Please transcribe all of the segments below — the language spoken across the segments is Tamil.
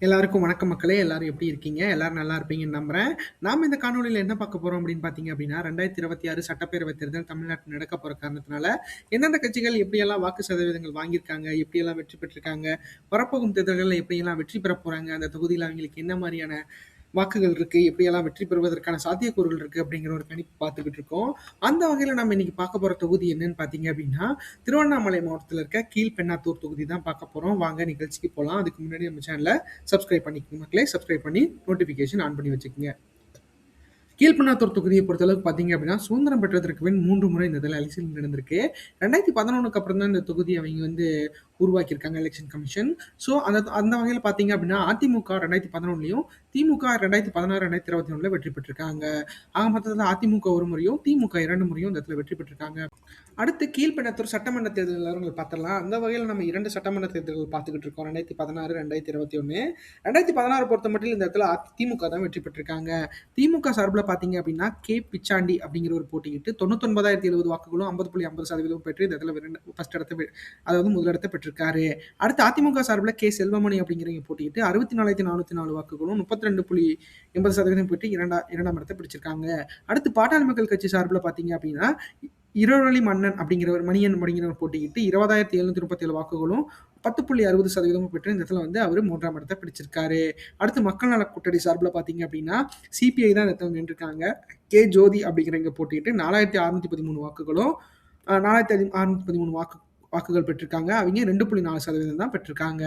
எல்லாருக்கும் வணக்கம் மக்களே. எல்லாரும் எப்படி இருக்கீங்க? எல்லாரும் நல்லா இருப்பீங்கன்னு நம்புறேன். நாம இந்த காணொலியில் என்ன பார்க்க போறோம் அப்படின்னு பார்த்தீங்க அப்படின்னா ரெண்டாயிரத்தி இருபத்தி ஆறு சட்டப்பேரவை தேர்தல் தமிழ்நாட்டில் நடக்க போற காரணத்தினால எந்தெந்த கட்சிகள் எப்படியெல்லாம் வாக்கு சதவீதங்கள் வாங்கியிருக்காங்க எப்படியெல்லாம் வெற்றி பெற்றிருக்காங்க வரப்போகும் தேர்தல்களில் எப்படியெல்லாம் வெற்றி பெற போறாங்க அந்த தொகுதியில் அவங்களுக்கு என்ன மாதிரியான வாக்குகள் இருக்கு எப்படியெல்லாம் வெற்றி பெறுவதற்கான சாத்தியக்கூறுகள் இருக்கு அப்படிங்கிற ஒரு கணிப்பு பார்த்துக்கிட்டு இருக்கோம். அந்த வகையில் நம்ம இன்னைக்கு பார்க்க போற தொகுதி என்னன்னு பார்த்தீங்க அப்படின்னா திருவண்ணாமலை மாவட்டத்தில் இருக்க கீழ்பெண்ணாத்தூர் தொகுதி தான் பார்க்க போறோம். வாங்க நிகழ்ச்சிக்கு போகலாம் அதுக்கு முன்னாடி நம்ம சேனலை சப்ஸ்கிரைப் பண்ணிக்கோங்க மக்களே. சப்ஸ்கிரைப் பண்ணி நோட்டிஃபிகேஷன் ஆன் பண்ணி வச்சுக்கோங்க. கீழ்பண்ணாத்தூர் தொகுதியை பொறுத்தளவுக்கு பார்த்தீங்க அப்படின்னா சுதந்திரம் பெற்றதற்கு பின் மூன்று முறை இந்த இதில் எலெக்ஷன் நடந்திருக்கு. ரெண்டாயிரத்தி பதினொன்றுக்கு அப்புறம் தான் இந்த தொகுதி அவங்க வந்து உருவாக்கியிருக்காங்க எலெக்ஷன் கமிஷன் ஸோ அந்த அந்த வகையில் பார்த்தீங்க அப்படின்னா அதிமுக ரெண்டாயிரத்தி பதினொன்றுலையும் திமுக ரெண்டாயிரத்தி பதினாறு ரெண்டாயிரத்தி இருபத்தி ஒன்றில் வெற்றி பெற்றிருக்காங்க. ஆக மொத்தத்தில் அதிமுக ஒரு முறையும் திமுக இரண்டு முறையும் இந்த இடத்துல வெற்றி பெற்றிருக்காங்க. அடுத்து கீழ்பெண்ணத்தூர் சட்டமன்ற தேர்தல் எல்லாரும் பார்த்துடலாம். அந்த வகையில் நம்ம இரண்டு சட்டமன்ற தேர்தல்கள் பார்த்துக்கிட்டு இருக்கோம். ரெண்டாயிரத்தி பதினாறு ரெண்டாயிரத்தி இருபத்தி ஒன்று ரெண்டாயிரத்தி பதினாறு பொறுத்த மட்டும் இந்த இடத்துல திமுக தான் வெற்றி பெற்றிருக்காங்க. திமுக சார்பில் பார்த்தீங்க அப்படின்னா கே. பிச்சாண்டி அப்படிங்கிற ஒரு போட்டியிட்டு தொண்ணூத்தொன்பதாயிரத்தி எழுபது வாக்குகளும் ஐம்பது புள்ளி ஐம்பது சதவீதம் பெற்று இந்த இடத்துல ஃபஸ்ட் இடத்த அதாவது முதலிடத்தை இருக்காரு அடுத்து அதிமுக சார்பில் கே. செல்வமணி அப்படிங்கிறவங்க போட்டியிட்டு அறுபத்தி நாலாயிரத்தி நானூற்றி நாலு வாக்குகளும் முப்பத்தி ரெண்டு புள்ளி எண்பது சதவீதம் பெற்று இரண்டா இரண்டாம் இடத்தை பிடிச்சிருக்காங்க. அடுத்து பாட்டாளி மக்கள் கட்சி சார்பில் பார்த்தீங்க அப்படின்னா இருவழி மன்னன் அப்படிங்கிற ஒரு மணியன் அப்படிங்கிறவர் போட்டிக்கிட்டு இருபதாயிரத்தி எழுநூத்தி முப்பத்தி ஏழு வாக்குகளும் பத்து புள்ளி அறுபது சதவீதமும் பெற்று இந்த இடத்துல வந்து அவர் மூன்றாம் இடத்தை பிடிச்சிருக்காரு. அடுத்து மக்கள் நல கூட்டணி சார்பில் பார்த்தீங்க அப்படின்னா சிபிஐ தான் இந்த இடத்துல நின்றுருக்காங்க. கே. ஜோதி அப்படிங்கிறவங்க போட்டிட்டு நாலாயிரத்தி அறுநூத்தி பதிமூணு வாக்குகளும் நாலாயிரத்தி அறுநூத்தி பதிமூணு வாக்கு வாக்குகள் பெற்றிருக்காங்க. அவங்க ரெண்டு புள்ளி நாலு சதவீதம் தான் பெற்றிருக்காங்க.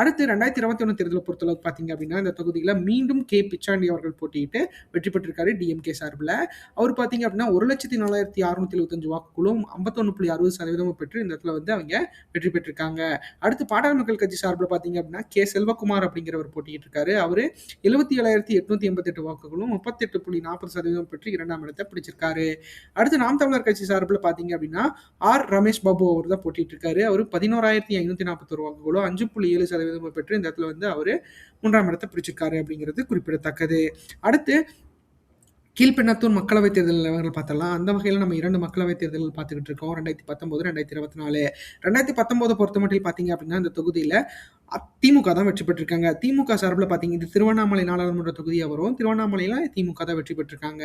அடுத்து ரெண்டாயிரத்தி இருபத்தி ஒன்று தேர்தலை பொறுத்தளவுக்கு பார்த்தீங்க அப்படின்னா இந்த தொகுதியில் மீண்டும் கே பிச்சாண்டி அவர்கள் போட்டியிட்டு வெற்றி பெற்றிருக்காரு டிஎம்கே சார்பில். அவர் பார்த்தீங்க அப்படின்னா ஒரு லட்சத்தி நாலாயிரத்தி அறுநூத்தி எழுபத்தஞ்சு வாக்குகளும் ஐம்பத்தொன்று புள்ளி அறுபது சதவீதமும் பெற்று இந்த இடத்துல வந்து அவங்க வெற்றி பெற்றிருக்காங்க. அடுத்து பாடாள மக்கள் கட்சி சார்பில் பார்த்தீங்க அப்படின்னா கே செல்வகுமார் அப்படிங்கிறவர் போட்டிட்டு இருக்காரு. அவர் எழுபத்தி ஏழாயிரத்தி எட்நூத்தி எண்பத்தெட்டு வாக்குகளும் முப்பத்தெட்டு புள்ளி நாற்பது சதவீதம் பெற்று இரண்டாம் இடத்தை பிடிச்சிருக்காரு. அடுத்து நாம் தமிழர் கட்சி சார்பில் பார்த்தீங்க அப்படின்னா ஆர் ரமேஷ் பாபு அவர் தான் போட்டி போட்டிட்டு இருக்காரு அவர் பதினோராயிரத்தி ஐநூத்தி நாற்பத்தொரு வாக்குகளோ அஞ்சு புள்ளி ஏழு சதவீதம் பெற்று இந்த இடத்துல வந்து அவர் மூன்றாம் இடத்தை பிடிச்சிருக்காரு அப்படிங்கிறது குறிப்பிடத்தக்கது. அடுத்து கீழ்பெண்ணத்தூர் மக்களவைத் தேர்தல் நிலவரங்கள் பார்த்தலாம் அந்த வகையில் நம்ம இரண்டு மக்களவைத் தேர்தல்கள் பார்த்துக்கிட்டு இருக்கோம். ரெண்டாயிரத்தி பத்தொம்போது ரெண்டாயிரத்தி இருபத்தி நாலு. ரெண்டாயிரத்தி பத்தொம்போது பொறுத்த மட்டும் பார்த்தீங்க அப்படின்னா இந்த தொகுதியில் திமுக தான் வெற்றி பெற்றிருக்காங்க. திமுக சார்பில் பார்த்தீங்க இது திருவண்ணாமலை நாடாளுமன்ற தொகுதியாக வரும் திருவண்ணாமலையில் திமுக தான் வெற்றி பெற்றிருக்காங்க.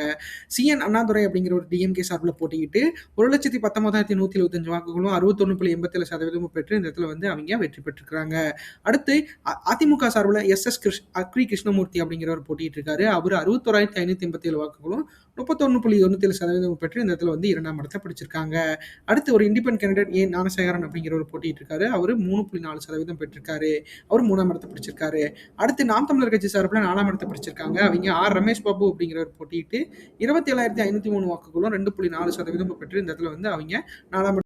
சிஎன் அண்ணாதுரை அப்படிங்கிற ஒரு டிஎம்கே சார்பில் போட்டிக்கிட்டு ஒரு லட்சத்தி பத்தொன்பதாயிரத்தி நூற்றி எழுபத்தஞ்சு வாக்குகளும் அறுபத்தொன்று புள்ளி எண்பத்தேழு சதவீதமும் பெற்று இந்த இடத்துல வந்து அவங்க வெற்றி பெற்றிருக்காங்க அடுத்து அதிமுக சார்பில் S. S. Krish agri Krishnamurthy அப்படிங்கிறவர் போட்டிட்டு இருக்காரு அவர் அறுபத்தோராயிரத்தி ஐநூற்றி எண்பத்தேழு வாக்குகளும் முப்பத்தொன்று புள்ளி தொண்ணூற்றி ஏழு சதவீதம் பெற்று இந்த இடத்துல வந்து இரண்டாம் இடத்தை பிடிச்சிருக்காங்க. அடுத்து ஒரு இண்டிபெண்ட் கேண்டிடேட் ஏ. ஞானசேகரன் அப்படிங்கிற ஒரு போட்டிட்டு இருக்காரு அவர் மூணு புள்ளி நாலு சதவீதம் பெற்றிருக்காரு. அவர் மூணாம் இடத்தை பிடிச்சிருக்காரு. அடுத்து நாம் தமிழர் கட்சி சார்பில் நாலாம் இடத்தை பிடிச்சிருக்காங்க. அவங்க ஆர் ரமேஷ் பாபு அப்படிங்கிறவர் போட்டிட்டு இருபத்தி ஏழாயிரத்தி ஐநூத்தி மூணு வாக்குகளும் ரெண்டு புள்ளி நாலு சதவீதம் பெற்று இந்த இடத்துல வந்து அவங்க நாலாம்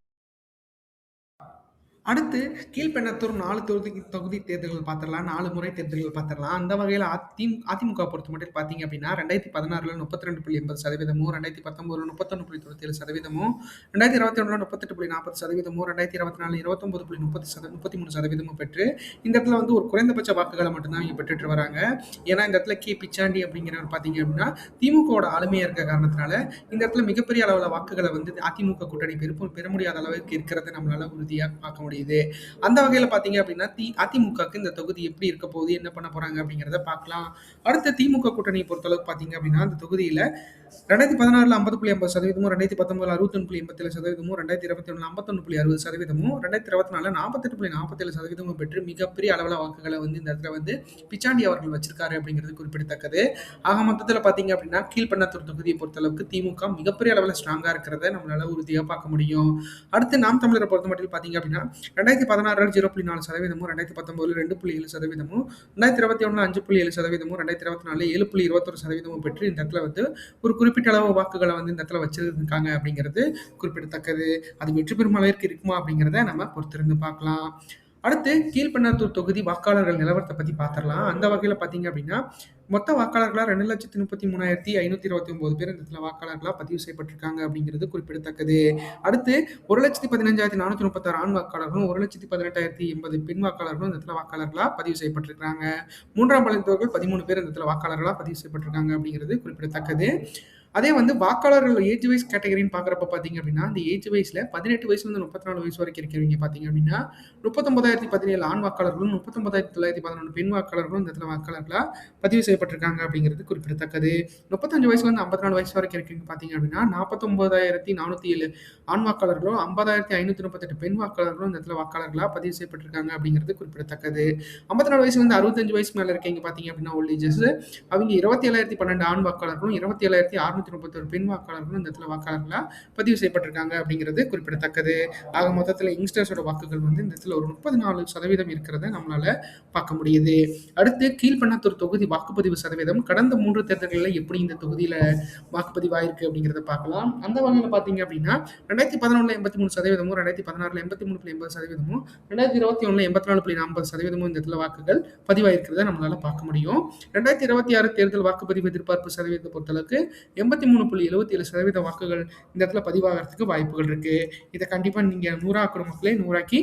அடுத்து கீழ்பெண்ணத்தூர் நாலு தொகுதி தொகுதி தேர்தல்கள் பார்த்துடலாம் நாலு முறை தேர்தல்கள் பார்த்துடலாம். அந்த வகையில் அதி அதிமுக பொறுத்த மட்டும் பார்த்தீங்க அப்படின்னா ரெண்டாயிரத்தி பதினாறுல முப்பத்தி ரெண்டு புள்ளி எண்பது சதவீதமும் ரெண்டாயிரத்தி பத்தொன்பதுல முப்பத்தொன்று புள்ளி தொண்ணூத்தி ஏழு சதவீதமும் ரெண்டாயிரத்தி இருபத்தி ஒன்றில் முப்பத்தெட்டு புள்ளி நாற்பது சதவீதமும் ரெண்டாயிரத்தி இருபத்தி நாலு இருபத்தொம்பது புள்ளி முப்பத்தி சத முப்பத்தி மூணு சதவீதமும் பெற்று இந்த இடத்துல வந்து ஒரு குறைந்தபட்ச வாக்குகளை மட்டும்தான் இங்கே பெற்றுட்டு வராங்க. ஏன்னா இந்த இடத்துல கே பிச்சாண்டி அப்படிங்கிறவர் பார்த்தீங்க அப்படின்னா திமுகவோட ஆளுமையாக இருக்க காரணத்தினால இந்த இடத்துல மிகப்பெரிய அளவில் வாக்குகளை வந்து அதிமுக கூட்டணி பெரும் பெற முடியாத அளவுக்கு இருக்கிறத நம்மளால உறுதியாக பார்க்க முடியும் தெரியுது அந்த வகையில் பார்த்தீங்க அப்படின்னா தி அதிமுகக்கு இந்த தொகுதி எப்படி இருக்க போகுது என்ன பண்ண போகிறாங்க அப்படிங்கிறத பார்க்கலாம் அடுத்த திமுக கூட்டணியை பொறுத்தளவுக்கு பார்த்தீங்க அப்படின்னா அந்த தொகுதியில் ரெண்டாயிரத்தி பதினாறில் ஐம்பது புள்ளி ஐம்பது சதவீதமும் ரெண்டாயிரத்தி பத்தொன்பதுல அறுபத்தொன்று புள்ளி எண்பத்தேழு சதவீதமும் ரெண்டாயிரத்தி இருபத்தி ஒன்று ஐம்பத்தொன்று புள்ளி அறுபது சதவீதமும் ரெண்டாயிரத்தி இருபத்தி நாலு நாற்பத்தெட்டு புள்ளி நாற்பத்தேழு சதவீதமும் பெற்று மிகப்பெரிய அளவில் வாக்குகளை வந்து இந்த இடத்துல வந்து பிச்சாண்டி அவர்கள் வச்சிருக்காரு அப்படிங்கிறது குறிப்பிடத்தக்கது. ஆக மொத்தத்தில் பார்த்தீங்க அப்படின்னா கீழ்பண்ணத்தூர் தொகுதியை பொறுத்தளவுக்கு திமுக மிகப்பெரிய அளவில் ஸ்ட்ராங்காக இருக்கிறத நம்மளால உறுதியாக பார்க்க முடியும். அடுத்து நாம் தமிழரை பொறுத்த மட்டும் பார்த்தீங்க அப்படின்னா ரெண்டாயிரத்தி பதினாறு ஜீரோ புள்ளி நாலு சதவீதமும் ரெண்டாயிரத்தி பத்தொன்பதுல ரெண்டு புள்ளி ஏழு சதவீதமும் ரெண்டாயிரத்தி இருபத்தி ஒன்று அஞ்சு புள்ளி ஏழு சதவீதமும் ரெண்டாயிரத்தி இருபத்தி நாலு ஏழு புள்ளி இருபத்தொரு சதவீதமும் பெற்று இந்த இடத்துல வந்து ஒரு குறிப்பிட்ட அளவு வாக்குகளை வந்து இந்த இடத்துல வச்சிருக்காங்க அப்படிங்கிறது குறிப்பிடத்தக்கது. அது வெற்றி பெறும் அளவிற்கு இருக்குமா அப்படிங்கிறத நம்ம பொறுத்திருந்து பார்க்கலாம். அடுத்து கீழ்பண்ணத்தூர் தொகுதி வாக்காளர்கள் நிலவரத்தை பற்றி பார்த்துடலாம் அந்த வகையில் பார்த்தீங்க அப்படின்னா மொத்த வாக்காளர்களாக ரெண்டு லட்சத்தி முப்பத்தி மூணாயிரத்தி ஐநூற்றி இருபத்தி ஒம்பது பேர் இந்த இடத்துல வாக்காளர்களாக பதிவு செய்யப்பட்டிருக்காங்க அப்படிங்கிறது குறிப்பிடத்தக்கது. அடுத்து ஒரு லட்சத்தி பதினஞ்சாயிரத்தி நானூற்றி முப்பத்தாறு ஆண் வாக்காளர்களும் ஒரு லட்சத்தி பதினெட்டாயிரத்தி எண்பது பெண் வாக்காளர்களும் இந்த இடத்துல வாக்காளர்களாக பதிவு செய்யப்பட்டிருக்காங்க மூன்றாம் பாலினத்தவர்கள் பதிமூணு பேர் இந்த இடத்துல வாக்காளர்களாக பதிவு செய்யப்பட்டிருக்காங்க அப்படிங்கிறது குறிப்பிடத்தக்கது. அதே வந்து வாக்காளர்கள் ஏஜ் வைஸ் கேட்டகரின்னு பார்க்குறப்ப பார்த்தீங்க அப்படின்னா அந்த ஏஜ் வைஸில் பதினெட்டு வயசுலேருந்து முப்பத்தி நாலு வயசு வரைக்கும் இருக்கிறவங்க பார்த்தீங்க அப்படின்னா முப்பத்தொன்பதாயிரத்தி பதினேழு ஆண் வாக்காளர்களும் முப்பத்தொன்பதாயிரத்தி தொள்ளாயிரத்தி பதினொன்று பெண் வாக்காளர்களும் இந்த இடத்துல வாக்காளர்களாக பதிவு செய்யப்பட்டிருக்காங்க அப்படிங்கிறது குறிப்பிடத்தக்கது. முப்பத்தஞ்சு வயசுலேருந்து ஐம்பத்தி நாலு வயசு வரைக்கும் இருக்கீங்க பார்த்தீங்க அப்படின்னா நாற்பத்தொம்பதாயிரத்தி நானூற்றி ஏழு ஆண் வாக்காளர்களும் ஐம்பதாயிரத்தி ஐநூற்றி முப்பத்தெட்டு பெண் வாக்காளர்களும் இந்த இடத்துல வாக்காளர்களாக பதிவு செய்யப்பட்டிருக்காங்க அப்படிங்கிறது குறிப்பிடத்தக்கது. ஐம்பத்தி நாலு வயசுலேருந்து அறுபத்தஞ்சு வயசு மேலே இருக்கீங்க பார்த்தீங்க அப்படின்னா ஓல்டேஜஸ் அவங்க இருபத்தி ஏழாயிரத்தி பன்னெண்டு ஆண் வாக்காளர்களும் இருபத்தி ஏழாயிரத்தி அறுநூத்தி முப்பத்தொரு பெண் வாக்காளர்களும் இந்த இடத்துல வாக்காளர்களாக பதிவு செய்யப்பட்டிருக்காங்க அப்படிங்கிறது குறிப்பிடத்தக்கது. ஆக மொத்தத்தில் யங்ஸ்டர்ஸோட வாக்குகள் வந்து இந்த இடத்துல ஒரு முப்பது நாலு சதவீதம் இருக்கிறத நம்மளால பார்க்க முடியுது. அடுத்து கீழ்பண்ணாத்தூர் தொகுதி வாக்குப்பதிவு சதவீதம் கடந்த மூன்று தேர்தல்களில் எப்படி இந்த தொகுதியில் வாக்குப்பதிவு ஆயிருக்கு அப்படிங்கிறத பார்க்கலாம். அந்த வகையில் பார்த்தீங்க அப்படின்னா ரெண்டாயிரத்தி பதினொன்றில் எண்பத்தி மூணு சதவீதமும் ரெண்டாயிரத்தி பதினாறில் எண்பத்தி மூணு புள்ளி எண்பது சதவீதமும் ரெண்டாயிரத்தி இருபத்தி ஒன்றில் எண்பத்தி நாலு புள்ளி நாற்பது சதவீதமும் இந்த இடத்துல வாக்குகள் பதிவாயிருக்கிறத நம்மளால பார்க்க முடியும். ரெண்டாயிரத்தி இருபத்தி ஆறு தேர்தல் வாக்குப்பதிவு எதிர்பார்ப்பு சதவீதத்தை பொறுத்தளவுக்கு எண்பத்தி மூணு புள்ளி எழுபத்தி ஏழு சதவீத வாக்குகள் இந்த இடத்துல பதிவாகிறதுக்கு வாய்ப்புகள் இருக்கு. இதை கண்டிப்பாக நீங்கள் நூறாக்குற மக்களே நூறாக்கி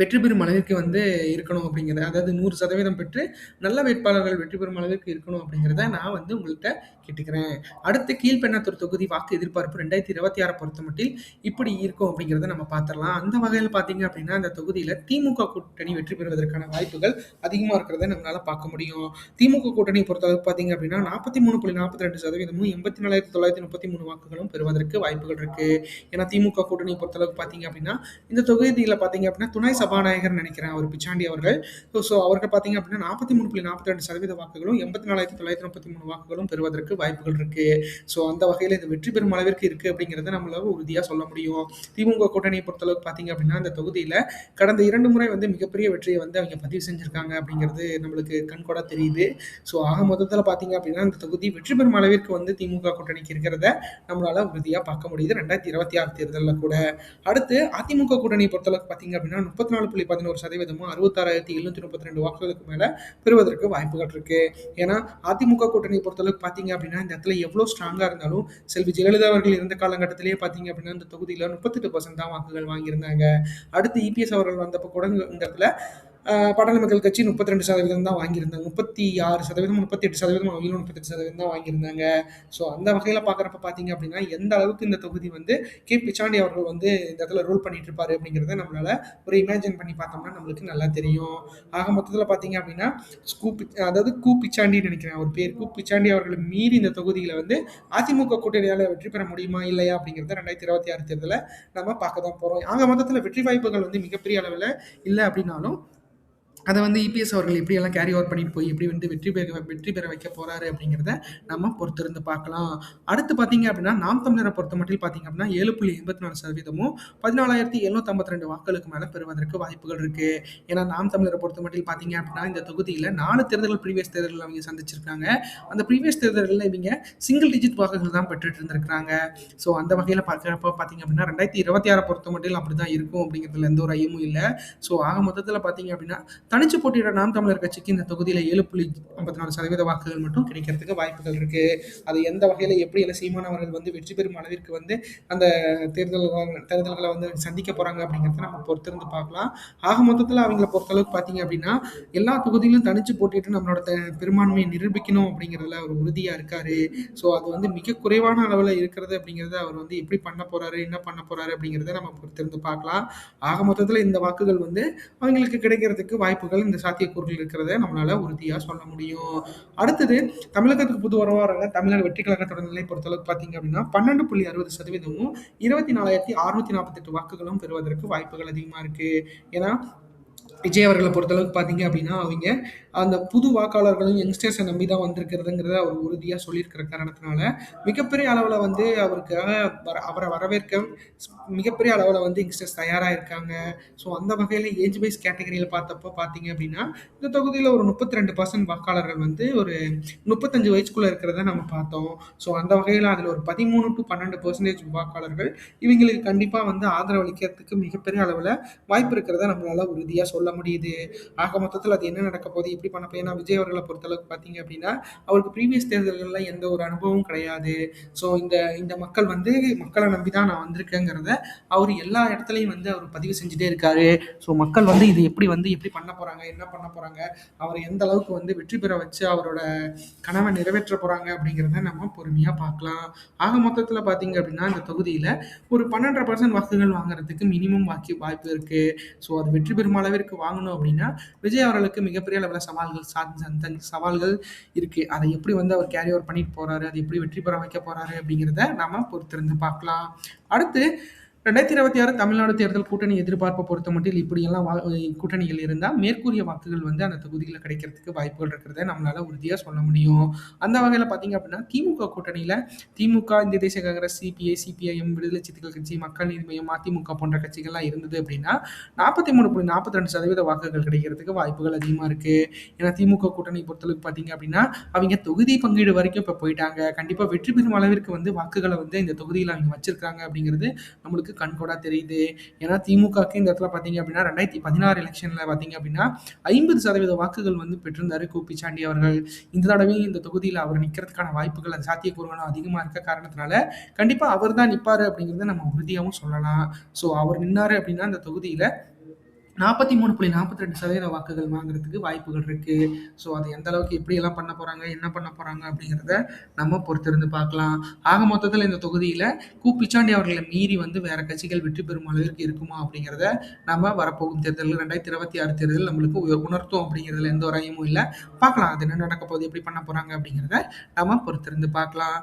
வெற்றி பெறும் அளவிற்கு வந்து இருக்கணும் அப்படிங்கிறத அதாவது நூறு சதவீதம் பெற்று நல்ல வேட்பாளர்கள் வெற்றி பெறும் அளவிற்கு இருக்கணும் அப்படிங்கிறத நான் வந்து உங்கள்கிட்ட கேட்டுக்கிறேன். அடுத்து கீழ்பெண்ணாத்தூர் தொகுதி வாக்கு எதிர்பார்ப்பு ரெண்டாயிரத்தி இருபத்தி ஆறை பொறுத்த மட்டில் இப்படி இருக்கும் அப்படிங்கிறத நம்ம பார்த்துடலாம். அந்த வகையில் பார்த்தீங்க அப்படின்னா அந்த தொகுதியில் திமுக கூட்டணி வெற்றி பெறுவதற்கான வாய்ப்புகள் அதிகமாக இருக்கிறத நம்மளால் பார்க்க முடியும். திமுக கூட்டணி பொறுத்தளவுக்கு பார்த்தீங்க அப்படின்னா நாற்பத்தி மூணு புள்ளி நாற்பத்தி ரெண்டு சதவீதமும் எண்பத்தி நாலாயிரத்தி தொள்ளாயிரத்தி முப்பத்தி மூணு வாக்குகளும் பெறுவதற்கு வாய்ப்புகள் இருக்குது ஏன்னா திமுக கூட்டணி பொறுத்தளவுக்கு பார்த்தீங்க அப்படின்னா இந்த தொகுதியில் பார்த்தீங்க அப்படின்னா துணை சபாநாயகர் நினைக்கிறேன் அவர் பிச்சாண்டி அவர்கள். ஸோ அவர்கள் பார்த்தீங்க அப்படின்னா நாற்பத்தி மூணு புள்ளி நாற்பத்தி ரெண்டு சதவீத வாக்குகளும் எண்பத்தி நாலாயிரத்தி தொள்ளாயிரத்தி முப்பத்தி மூணு வாக்குகளும் பெறுவதற்கு வாய்ப்புகள் இருக்கு. ஸோ அந்த வகையில் இது வெற்றி பெறும் அளவிற்கு இருக்கு அப்படிங்கிறத நம்மளால உறுதியாக சொல்ல முடியும். திமுக கூட்டணியை பொறுத்தளவுக்கு பார்த்தீங்க அப்படின்னா அந்த தொகுதியில் கடந்த இரண்டு முறை வந்து மிகப்பெரிய வெற்றியை வந்து அவங்க பதிவு செஞ்சிருக்காங்க அப்படிங்கிறது நம்மளுக்கு கண்கூட தெரியுது. ஸோ ஆக மொத்தத்தில் பார்த்தீங்க அப்படின்னா இந்த தொகுதி வெற்றி பெறும் அளவிற்கு வந்து திமுக கூட்டணிக்கு இருக்கிறத நம்மளால உறுதியாக பார்க்க முடியுது ரெண்டாயிரத்தி இருபத்தி ஆறு தேர்தலில் கூட. அடுத்து அதிமுக கூட்டணி பொறுத்தளவுக்கு பார்த்தீங்க அப்படின்னா முப்பத்தி நாலு புள்ளி பதினோரு சதவீதமும் அறுபத்தாறாயிரத்தி எழுநூத்தி முப்பத்தி ரெண்டு வாக்குகளுக்கு மேலே பெறுவதற்கு வாய்ப்புகள் இருக்கு. ஏன்னா அதிமுக கூட்டணி பொறுத்தளவுக்கு பார்த்தீங்க அப்படின்னா இந்த இடத்துல எவ்வளோ ஸ்ட்ராங்காக இருந்தாலும் செல்வி ஜெயலலிதா அவர்கள் இருந்த காலகட்டத்திலேயே பார்த்தீங்க அப்படின்னா இந்த தொகுதியில் முப்பத்தெட்டு பர்சன்ட் தான் வாக்குகள் வாங்கியிருந்தாங்க. அடுத்து இபிஎஸ் அவர்கள் வந்தப்போ கூட இந்த இடத்துல படல மக்கள் கட்சி முப்பத்தி ரெண்டு சதவீதம் தான் வாங்கியிருந்தாங்க. முப்பத்தி ஆறு சதவீதம் முப்பத்தி எட்டு சதவீதம் அவங்களும் முப்பத்தெட்டு சதவீதம் தான் வாங்கியிருந்தாங்க. ஸோ அந்த வகையில் பார்க்குறப்ப பார்த்தீங்க அப்படின்னா எந்த அளவுக்கு இந்த தொகுதி வந்து கே பிச்சாண்டி அவர்கள் வந்து இந்த இடத்துல ரூல் பண்ணிட்டு இருப்பாரு அப்படிங்கிறத நம்மளால ஒரு இமேஜின் பண்ணி பார்த்தோம்னா நம்மளுக்கு நல்லா தெரியும். ஆக மொத்தத்தில் பார்த்தீங்க அப்படின்னா ஸ்கூ அதாவது கூ பிச்சாண்டின்னு நினைக்கிறேன் ஒரு பேர். கூ பிச்சாண்டி அவர்களை மீறி இந்த தொகுதியில் வந்து அதிமுக கூட்டணியால் வெற்றி பெற முடியுமா இல்லையா அப்படிங்கிறத ரெண்டாயிரத்தி இருபத்தி ஆறு தேர்தலில் நம்ம பார்க்க தான் போகிறோம் ஆக மொத்தத்தில் வெற்றி வாய்ப்புகள் வந்து மிகப்பெரிய அளவில் இல்லை அப்படின்னாலும் அதை வந்து இபிஎஸ் அவர்கள் எப்படியெல்லாம் கேரி ஓவர் பண்ணிட்டு போய் எப்படி வந்து வெற்றி பெற வெற்றி பெற வைக்க போறாரு அப்படிங்கிறத நம்ம பொறுத்திருந்து பார்க்கலாம். அடுத்து பார்த்தீங்க அப்படின்னா நாம் தமிழரை பொறுத்த மட்டும் பார்த்தீங்க அப்படின்னா ஏழு புள்ளி எண்பத்தி நாலு சதவீதமும் பதினாலாயிரத்தி எழுநூத்தி ஐம்பத்தி ரெண்டு வாக்களுக்கு மேலே பெறுவதற்கு வாய்ப்புகள் இருக்கு. ஏன்னா நாம் தமிழரை பொறுத்த மட்டும் பார்த்தீங்க அப்படின்னா இந்த தொகுதியில் நாலு தேர்தல்கள் ப்ரீவியஸ் தேர்தலில் அவங்க சந்திச்சிருக்காங்க. அந்த ப்ரீவியஸ் தேர்தலில் இவங்க சிங்கிள் டிஜிட் வாக்குகள் தான் பெற்றுட்டு இருந்திருக்காங்க ஸோ அந்த வகையில் பார்க்குறப்ப பார்த்தீங்க அப்படின்னா ரெண்டாயிரத்தி இருபத்தி ஆறை பொறுத்த மட்டும் அப்படி தான் இருக்கும் அப்படிங்கிறதுல எந்த ஒரு ஐயமும் இல்லை. ஸோ ஆக மொத்தத்தில் பார்த்தீங்க அப்படின்னா தனிச்சு போட்டியிட நாம் தமிழர் கட்சிக்கு இந்த தொகுதியில் ஏழு புள்ளி ஐம்பத்தி நாலு சதவீத வாக்குகள் மட்டும் கிடைக்கிறதுக்கு வாய்ப்புகள் இருக்கு. அது எந்த வகையில் எப்படி எல்லாம் சீமான் அவர்கள் வந்து வெற்றி பெறும் அளவிற்கு வந்து அந்த தேர்தல் தேர்தல்களை வந்து சந்திக்க போறாங்க அப்படிங்கிறத நம்ம பொறுத்திருந்து பார்க்கலாம். ஆக மொத்தத்தில் அவங்கள பொறுத்தளவுக்கு பார்த்தீங்க அப்படின்னா எல்லா தொகுதியிலும் தனிச்சு போட்டிட்டு நம்மளோட பெரும்பான்மையை நிரூபிக்கணும் அப்படிங்கிறதுல அவர் உறுதியாக இருக்காரு. ஸோ அது வந்து மிக குறைவான அளவில் இருக்கிறது அப்படிங்கிறத அவர் வந்து எப்படி பண்ண போறாரு என்ன பண்ண போறாரு அப்படிங்கிறத நம்ம பொறுத்திருந்து பார்க்கலாம். ஆக மொத்தத்தில் இந்த வாக்குகள் வந்து அவங்களுக்கு கிடைக்கிறதுக்கு வாய்ப்பு வாய்ப்புகள் இந்த சாத்தியக்கூறுகள் இருக்கிறத நம்மளால உறுதியாக சொல்ல முடியும். அடுத்தது தமிழகத்துக்கு புது வரவாறாக தமிழ்நாடு வெற்றி கழகத்தோட நிலை பொறுத்தளவுக்கு பார்த்தீங்க அப்படின்னா பன்னெண்டு புள்ளி அறுபது சதவீதமும் இருபத்தி நாலாயிரத்தி அறுநூத்தி நாற்பத்தெட்டு வாக்குகளும் பெறுவதற்கு வாய்ப்புகள் அதிகமாக இருக்கு. ஏன்னா விஜய் அவர்களை பொறுத்தளவுக்கு பார்த்தீங்க அப்படின்னா அவங்க அந்த புது வாக்காளர்களும் யங்ஸ்டர்ஸை நம்பி தான் வந்திருக்கிறதுங்கிறத அவர் உறுதியாக சொல்லியிருக்கிற காரணத்தினால மிகப்பெரிய அளவில் வந்து அவருக்காக வர அவரை வரவேற்க மிகப்பெரிய அளவில் வந்து யங்ஸ்டர்ஸ் தயாராக இருக்காங்க. ஸோ அந்த வகையில் ஏஜ் வைஸ் கேட்டகரியில் பார்த்தப்போ பார்த்தீங்க அப்படின்னா இந்த தொகுதியில் ஒரு முப்பத்தி ரெண்டு பர்சன்ட் வாக்காளர்கள் வந்து ஒரு முப்பத்தஞ்சு வயசுக்குள்ளே இருக்கிறத நம்ம பார்த்தோம். ஸோ அந்த வகையில் அதில் ஒரு பதிமூணு டு பன்னெண்டு பர்சன்டேஜ் வாக்காளர்கள் இவங்களுக்கு கண்டிப்பாக வந்து ஆதரவளிக்கிறதுக்கு மிகப்பெரிய அளவில் வாய்ப்பு இருக்கிறத நம்மளால் உறுதியாக சொல்ல முடியுது? ஆக மொத்தத்தில் அது என்ன நடக்க போகுது? எப்படி பண்ண போய் ஏன்னா விஜய் அவர்களை பொறுத்தளவுக்கு பார்த்தீங்க அப்படின்னா அவருக்கு ப்ரீவியஸ் தேர்தல்களில் எந்த ஒரு அனுபவமும் கிடையாது. ஸோ இந்த இந்த மக்கள் வந்து மக்களை நம்பி தான் நான் வந்திருக்கேங்கிறத அவர் எல்லா இடத்துலையும் வந்து அவர் பதிவு செஞ்சுட்டே இருக்காரு. ஸோ மக்கள் வந்து இது எப்படி வந்து எப்படி பண்ண போகிறாங்க என்ன பண்ண போகிறாங்க அவர் எந்த அளவுக்கு வந்து வெற்றி பெற வச்சு அவரோட கனவை நிறைவேற்ற போகிறாங்க அப்படிங்கிறத நம்ம பொறுமையாக பார்க்கலாம். ஆக மொத்தத்தில் பார்த்தீங்க அப்படின்னா இந்த தொகுதியில் ஒரு பன்னெண்டரை பர்சன்ட் வாக்குகள் வாங்குறதுக்கு மினிமம் வாக்கி வாய்ப்பு இருக்குது ஸோ அது வெற்றி பெறும் அளவிற்கு வாங்கணும் அப்படின்னா விஜய் அவர்களுக்கு மிகப்பெரிய அளவில் சவால்கள் சார்ந்த சவால்கள் இருக்குது அதை எப்படி வந்து அவர் கேரி ஓவர் பண்ணிட்டு போகிறாரு அது எப்படி வெற்றி பெற வைக்க போகிறாரு அப்படிங்கிறத நாம பொறுத்திருந்து பார்க்கலாம். அடுத்து ரெண்டாயிரத்தி இருபத்தி ஆறு தமிழ்நாடு தேர்தல் கூட்டணி எதிர்பார்ப்பை பொறுத்த மட்டும் இப்படியெல்லாம் வா கூட்டணிகள் இருந்தால் மேற்கூறிய வாக்குகள் வந்து அந்த தொகுதியில் கிடைக்கிறதுக்கு வாய்ப்புகள் இருக்கிறத நம்மளால உறுதியாக சொல்ல முடியும். அந்த வகையில் பார்த்தீங்க அப்படின்னா திமுக கூட்டணியில் திமுக இந்திய தேசிய காங்கிரஸ் சிபிஐ சிபிஐஎம் விடுதலை சித்துக்கள் கட்சி மக்கள் நீதி மையம் அதிமுக போன்ற கட்சிகள்லாம் இருந்தது அப்படின்னா நாற்பத்தி மூணு புள்ளி நாற்பத்தி ரெண்டு சதவீத வாக்குகள் கிடைக்கிறதுக்கு வாய்ப்புகள் அதிகமாக இருக்குது ஏன்னா திமுக கூட்டணி பொறுத்தளவுக்கு பார்த்தீங்க அப்படின்னா அவங்க தொகுதி பங்கீடு வரைக்கும் இப்போ போயிட்டாங்க. கண்டிப்பாக வெற்றி பெறும் அளவிற்கு வந்து வாக்குகளை வந்து இந்த தொகுதியில் அவங்க வச்சிருக்காங்க அப்படிங்கிறது நம்மளுக்கு நமக்கு கண்கூடா தெரியுது. ஏன்னா திமுகக்கு இந்த இடத்துல பார்த்தீங்க அப்படின்னா ரெண்டாயிரத்தி பதினாறு எலெக்ஷனில் பார்த்தீங்க அப்படின்னா ஐம்பது சதவீத வாக்குகள் வந்து பெற்றிருந்தாரு கூப்பிச்சாண்டி அவர்கள். இந்த தடவையும் இந்த தொகுதியில் அவர் நிற்கிறதுக்கான வாய்ப்புகள் அது சாத்தியக்கூறுகளும் அதிகமாக இருக்க காரணத்தினால கண்டிப்பாக அவர் தான் நிற்பார் அப்படிங்கிறத நம்ம உறுதியாகவும் சொல்லலாம். ஸோ அவர் நின்னாரு அப்படின்னா இந்த தொகுதியில் நாற்பத்தி மூணு புள்ளி நாற்பத்தி ரெண்டு சதவீத வாக்குகள் வாங்குறதுக்கு வாய்ப்புகள் இருக்குது ஸோ அது எந்த அளவுக்கு எப்படியெல்லாம் பண்ண போகிறாங்க என்ன பண்ண போகிறாங்க அப்படிங்கிறத நம்ம பொறுத்திருந்து பார்க்கலாம். ஆக மொத்தத்தில் இந்த தொகுதியில் கு பிச்சாண்டி அவர்களை மீறி வந்து வேற கட்சிகள் வெற்றி பெறும் அளவிற்கு இருக்குமா அப்படிங்கிறத நம்ம வரப்போகும் தேர்தல் ரெண்டாயிரத்தி இருபத்தி ஆறு தேர்தல் நம்மளுக்கு உணர்த்தும் அப்படிங்கிறதுல எந்த ஒரு ஐயமும் இல்லை. பார்க்கலாம் அது என்ன நடக்க போகுது எப்படி பண்ண போகிறாங்க அப்படிங்கிறத நம்ம பொறுத்திருந்து பார்க்கலாம்.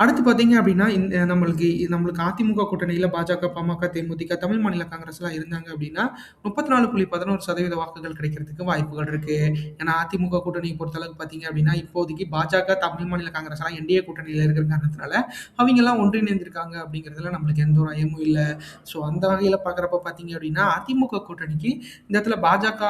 அடுத்து பார்த்தீங்க அப்படின்னா இந்த நம்மளுக்கு நம்மளுக்கு அதிமுக கூட்டணியில் பாஜக பாமக தேமுதிக தமிழ் மாநில காங்கிரஸ்லாம் இருந்தாங்க அப்படின்னா முப்பத்தி நாலு புள்ளி பதினோரு சதவீத வாக்குகள் கிடைக்கிறதுக்கு வாய்ப்புகள் இருக்கு. ஏன்னா அதிமுக கூட்டணியை பொறுத்தளவுக்கு பார்த்தீங்க அப்படின்னா இப்போதைக்கு பாஜக தமிழ் மாநில காங்கிரஸ் எல்லாம் என்டிஏ கூட்டணியில் இருக்கிற காரணத்தினால அவங்கெல்லாம் ஒன்றிணைந்திருக்காங்க அப்படிங்கிறதுல நம்மளுக்கு எந்த ஒரு ஐயமும் இல்லை. ஸோ அந்த வகையில் பார்க்குறப்ப பார்த்தீங்க அப்படின்னா அதிமுக கூட்டணிக்கு இந்த இடத்துல பாஜக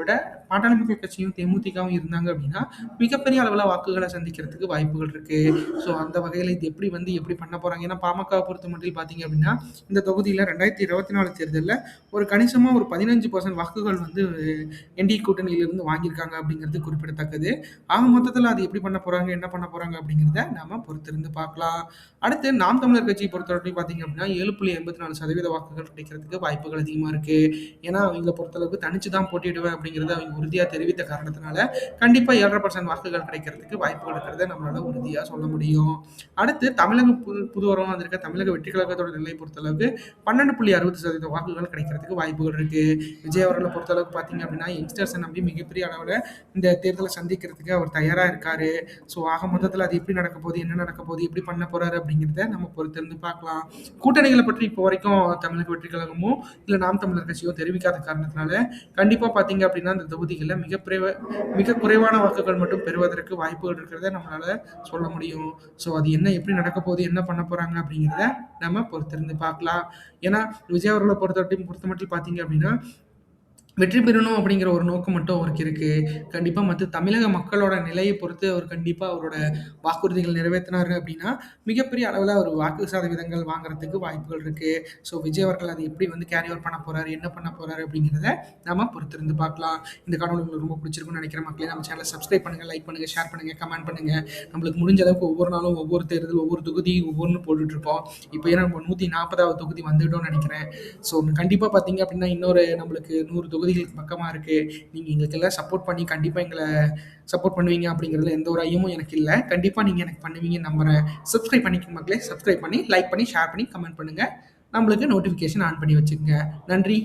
விட பாட்டாளி மக்கள் கட்சியும் தேமுதிகவும் இருந்தாங்க அப்படின்னா மிகப்பெரிய அளவில் வாக்குகளை சந்திக்கிறதுக்கு வாய்ப்புகள் இருக்கு. ஸோ அந்த வகையில் இது எப்படி வந்து எப்படி பண்ண போகிறாங்க ஏன்னா பாமக பொறுத்த மட்டும் பார்த்தீங்க அப்படின்னா இந்த தொகுதியில் ரெண்டாயிரத்தி இருபத்தி நாலு தேர்தலில் ஒரு கணிசமாக ஒரு பதினஞ்சு பர்சன்ட் வாக்குகள் வந்து என்டி கூட்டணியிலிருந்து வாங்கியிருக்காங்க அப்படிங்கிறது குறிப்பிடத்தக்கது. ஆக மொத்தத்தில் அது எப்படி பண்ண போகிறாங்க என்ன பண்ண போகிறாங்க அப்படிங்கிறத நாம பொறுத்திருந்து பார்க்கலாம். அடுத்து நாம் தமிழர் கட்சியை பொறுத்தவரைக்கும் பார்த்தீங்க அப்படின்னா ஏழு புள்ளி எண்பத்தி நாலு சதவீத வாக்குகள் கிடைக்கிறதுக்கு வாய்ப்புகள் அதிகமாக இருக்குது ஏன்னா அவங்கள பொறுத்தளவுக்கு தனிச்சு தான் போட்டிடுவேன் அப்படிங்கிறது அவங்க உறுதியாக தெரிவித்த காரணத்தினால கண்டிப்பாக ஏழரை பர்சன்ட் வாக்குகள் கிடைக்கிறதுக்கு வாய்ப்புகள் இருக்கிறத நம்மளால உறுதியாக சொல்ல முடியும். அடுத்து தமிழக புது புதுவரம் வந்திருக்க தமிழக வெற்றி கழகத்தோட நிலை பொறுத்தளவுக்கு பன்னெண்டு புள்ளி அறுபது சதவீத வாக்குகள் கிடைக்கிறதுக்கு வாய்ப்புகள் இருக்கு. விஜய் அவர்களை பொறுத்தளவுக்கு பார்த்தீங்க அப்படின்னா யங்ஸ்டர்ஸை நம்பி மிகப்பெரிய அளவில் இந்த தேர்தலை சந்திக்கிறதுக்கு அவர் தயாராக இருக்காரு. ஸோ ஆக மொத்தத்தில் அது எப்படி நடக்க போகுது என்ன நடக்க போகுது எப்படி பண்ண போறாரு அப்படிங்கிறத நம்ம பொறுத்திருந்து பார்க்கலாம். கூட்டணிகளை பற்றி இப்போ வரைக்கும் தமிழக வெற்றி கழகமோ இல்லை நாம் தமிழர் கட்சியோ தெரிவிக்காத காரணத்தினால கண்டிப்பாக பார்த்தீங்க அப்படின்னா இந்த தொகுதிகளில் மிகப்பெரிய மிக குறைவான வாக்குகள் மட்டும் பெறுவதற்கு வாய்ப்புகள் இருக்கிறத நம்மளால சொல்ல முடியும். ஸோ அது என்ன எப்படி நடக்க போகுது என்ன பண்ண போகிறாங்க அப்படிங்கிறத நம்ம பொறுத்திருந்து பார்க்கலாம். ஏன்னா விஜய் அவர்களை பொறுத்த பொறுத்த மட்டும் பார்த்தீங்க அப்படின்னா வெற்றி பெறணும் அப்படிங்கிற ஒரு நோக்கம் மட்டும் அவருக்கு இருக்குது கண்டிப்பாக மற்ற தமிழக மக்களோட நிலையை பொறுத்து அவர் கண்டிப்பாக அவரோட வாக்குறுதிகள் நிறைவேற்றினார் அப்படின்னா மிகப்பெரிய அளவில் அவர் வாக்கு சதவீதங்கள் வாங்குறதுக்கு வாய்ப்புகள் இருக்குது ஸோ விஜய் அவர்கள் அதை எப்படி வந்து கேரி ஓவர் பண்ண போகிறாரு என்ன பண்ண போகிறாரு அப்படிங்கிறத நம்ம பொறுத்திருந்து பார்க்கலாம். இந்த காணொலி உங்களுக்கு ரொம்ப பிடிச்சிருக்குன்னு நினைக்கிற மக்களே நம்ம சேனலை சப்ஸ்கிரைப் பண்ணுங்கள் லைக் பண்ணுங்கள் ஷேர் பண்ணுங்கள் கமெண்ட் பண்ணுங்கள் நம்மளுக்கு முடிஞ்ச அளவுக்கு ஒவ்வொரு நாளும் ஒவ்வொரு தேர்தல் ஒவ்வொரு தொகுதி ஒவ்வொன்று போட்டுட்ருக்கோம் இப்போ ஏன்னா நம்ம நூற்றி நாற்பதாவது தொகுதி வந்துவிட்டோம்னு நினைக்கிறேன். ஸோ கண்டிப்பாக பார்த்தீங்க அப்படின்னா இன்னொரு நம்மளுக்கு நூறு தொகுதி தொகுதிகளுக்கு பக்கமாக இருக்குது நீங்கள் எங்களுக்கெல்லாம் சப்போர்ட் பண்ணி கண்டிப்பாக எங்களை சப்போர்ட் பண்ணுவீங்க அப்படிங்கிறதுல எந்த ஒரு ஐயமும் எனக்கு இல்லை. கண்டிப்பாக நீங்கள் எனக்கு பண்ணுவீங்கன்னு நம்புகிறேன் சப்ஸ்கிரைப் பண்ணிக்க மக்களே. சப்ஸ்கிரைப் பண்ணி லைக் பண்ணி ஷேர் பண்ணி கமெண்ட் பண்ணுங்கள் நம்மளுக்கு நோட்டிஃபிகேஷன் ஆன் பண்ணி வச்சுக்கோங்க. நன்றி.